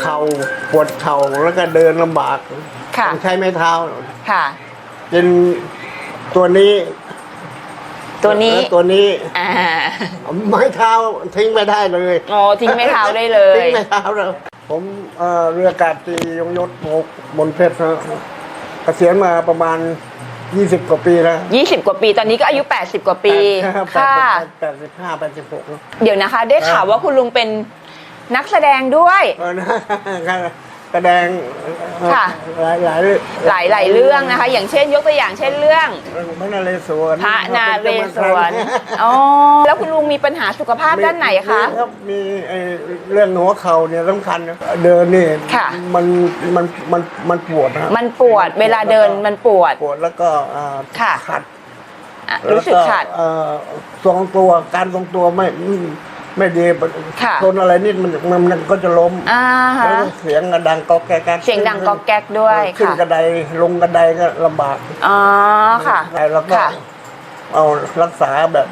เข่าปวดเข่าแล้วก็เดินลำบากค่ะ ต้องใช้ไม้เท้าค่ะ เป็นตัวนี้ตัวนี้แล้วตัวนี้อ่าไม้เท้าทิ้งไม่ได้เลยอ๋อทิ้งไม่เท้าได้เลย ทิ้งไม่เท้าเลยผมเอ่อเรืออากาศตรียงยศหกบนเพชรนะเกษียณมาประมาณ 20 กว่าปีแล้ว20 กว่าปี ตอนนี้ก็อายุ 80 กว่าปีค่ะแปดสิบห้าแปดสิบหกแล้วเดี๋ยวนะคะ ได้ข่าวว่าคุณลุงเป็น นักแสดงด้วย เออนะแสดงเอ่อค่ะ หลายหลายหลายหลายๆเรื่องนะคะ อย่างเช่นยกตัวอย่างเช่นเรื่อง พระนาเรศวรพระนาเรศวรอ๋อแล้วคุณลุงมีปัญหาสุขภาพด้านไหนคะ มีรับมีไอ้เรื่องหัวเข่าเนี่ยสำคัญนะเดินนี่ค่ะ มันมันมันมันปวดนะมันปวดเวลาเดินมันปวด ปวดแล้วก็อ่าค่ะ ขัดอะรู้สึกขัด แล้วเอ่อทรงตัวการทรงตัวไม่อืม ไม่ดีค่ะทนอะไรนิดมันมันมันก็จะล้มอ่าแล้วฮะเสียงกระดังก๊อกแก๊กก๊กเสียงดังก๊อกแก๊กด้วยขึ้นค่ะกระไดลงกระไดก็ลำบากอ๋อค่ะแล้วก็ค่ะ เอารักษาแบบ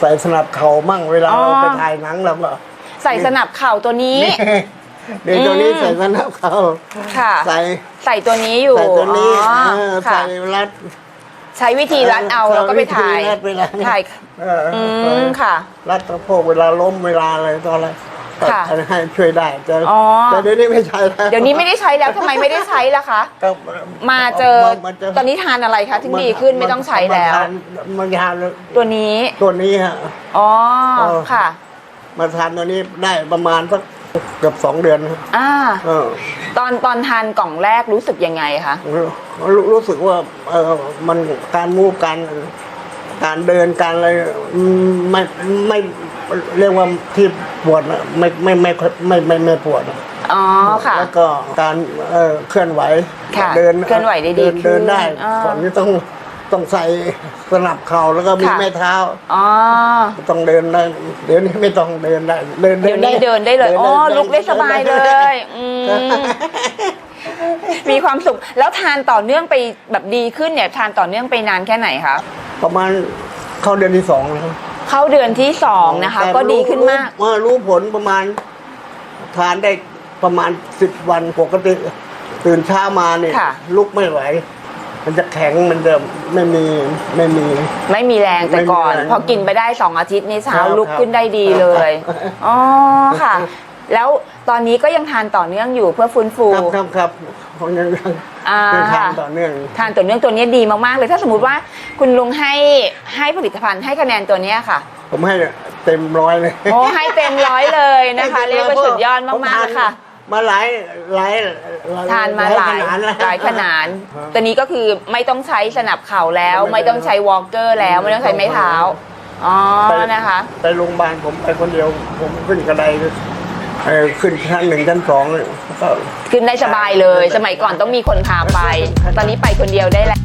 ใส่สนับเข่ามั่งเวลาอ๋อ เราไปถ่ายหนังเราก็ใส่สนับเข่าตัวนี้ เดี๋ยวตัวนี้อืม ใส่สนับเข่าค่ะ ใส่ใส่ตัวนี้อยู่ใส่ตัวนี้อ๋อเออค่ะ ใส่รัด ใช้วิธีรัดเอาเออแล้วก็ไปถ่ายวิธีรัดเวลาถ่าย เอออืเอมอค่ะ รัดสะโพกเวลาล้มเวลาอะไรตอนอะไรค่ะให้ช่วยได้แต่อ๋อ แต่เดี๋ยวนี้ไม่ใช่แล้วเดี๋ยวนี้ไม่ได้ใช้แล้วทำไมไม่ได้ใช้ล่ะคะ ก็มาเจอมาเจตอนนี้ทานอะไรคะถึงดีขึ้นไม่ต้องใช้แล้วมาทานมาทานตัวนี้ ตัวนี้ฮะ อ๋อ เออ ค่ะ มาทานตัวนี้ได้ประมาณสักเกือบสองเดือนนะอ่า เออตอนตอนทานกล่องแรกรู้สึกยังไงคะ รู้รู้สึกว่าเออมันการมูฟการการเดินการอะไรอืมไม่ไม่เรียกว่าที่ปวดนะไม่ไม่ไม่ค่อยไม่ไม่ไม่ปวดอะอ๋อค่ะ แล้วก็การเอ่อเคลื่อนไหวค่ะเดินเคลื่อนไหวได้ดีเนเดินขึ้นได้อ่า ก่อนนี้ต้องต้องใส่สนับเข่าแล้วก็มีค่ะไม้เท้า อ๋อ ต้องเดินได้เดี๋ยวนี้ไม่ต้องเดินได้ เดินเดี๋ยวนี้เดินได้เลย อ๋อ ลุกได้สบายเลย อืม มีความสุข แล้วทานต่อเนื่องไปแบบดีขึ้นเนี่ย ทานต่อเนื่องไปนานแค่ไหนคะประมาณเข้าเดือนที่สองแล้วเข้าเดือนที่สองนะคะ แต่ก็ดีขึ้นมากรู้รู้ผลประมาณ ทานได้ประมาณสิบวันปกติ ตื่นเช้ามาเนี่ยค่ะ ลุกไม่ไหว มันจะแข็งมันจะไม่มีไม่มี ไม่มีแรงแต่ก่อน ไม่มีแรงพอกินไปได้สองอาทิตย์นี่เช้าครับลุกขึ้นได้ดีเลยครับ อ๋อค่ะ แล้วตอนนี้ก็ยังทานต่อเนื่องอยู่เพื่อฟื้นฟูครับครับครับผมยังยังอ่ายังทานต่อเนื่อง ทานต่อเนื่องตัวนี้ดีมากๆเลยถ้าสมมติว่าคุณลุงให้ให้ผลิตภัณฑ์ให้คะแนนตัวเนี้ยค่ะ ผมให้เต็มร้อยเลยโอ้ให้เต็มร้อยเลยนะคะให้เรียกว่าสุดยอดมากๆเลยค่ะ มาหลายหลายหลยทานมาหลายขนดแล้วหลายขนาดครับตัวนี้ก็คือไม่ต้องใช้สนับเข่าแล้ว ไม่ไม่ต้ต้อองงใช้วอล์กเกอร์แล้วไม่ต้องใช้ไม้เท้าอ๋อนะคะ ไปโรงพยาบาลผมไปคนเดียว ผมขึ้นกระได เออขึ้นชั้นหนึ่งชั้นสองก็ ขึ้นได้สบายเลย สมัยก่อนต้องมีคนพาไป ตอนนี้ไปคนเดียวได้แล้ว